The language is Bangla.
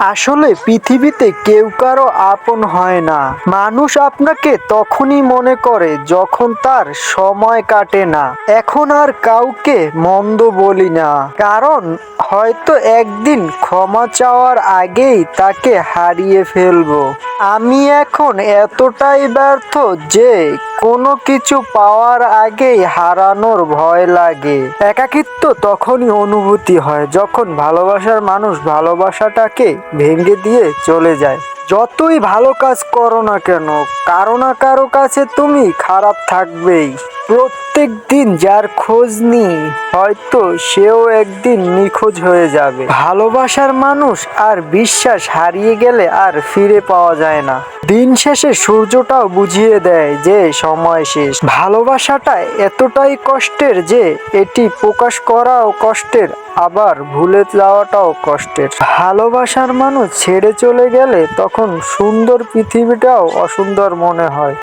আসলে পৃথিবীতে কেউ কারও আপন হয় না। মানুষ আপনাকে তখনই মনে করে যখন তার সময় কাটে না। এখন আর কাউকে মন্দ বলি না। কারণ হয়তো একদিন ক্ষমা চাওয়ার আগেই তাকে হারিয়ে ফেলব। আমি এখন এতটাই ব্যর্থ যে কোনো কিছু পাওয়ার আগেই হারানোর ভয় লাগে। একাকিত্ব তখনই অনুভূতি হয় যখন ভালোবাসার মানুষ ভালোবাসাটাকে ভেঙে দিয়ে চলে যায়। যতই ভালো কাজ করো না কেন, কারও না কারও কাছে তুমি খারাপ থাকবেই। প্রত্যেক দিন যার খোঁজ নিই, হয়তো সেও একদিন নিখোঁজ হয়ে যাবে। ভালোবাসার মানুষ আর বিশ্বাস হারিয়ে গেলে আর ফিরে পাওয়া যায় না। দিন শেষে সূর্যটাও বুঝিয়ে দেয় যে সময় শেষ। ভালোবাসাটা এতটাই কষ্টের যে এটি প্রকাশ করাও কষ্টের, আবার ভুলে যাওয়াটাও কষ্টের। ভালোবাসার মানুষ ছেড়ে চলে গেলে তখন সুন্দর পৃথিবীটাও অসুন্দর মনে হয়।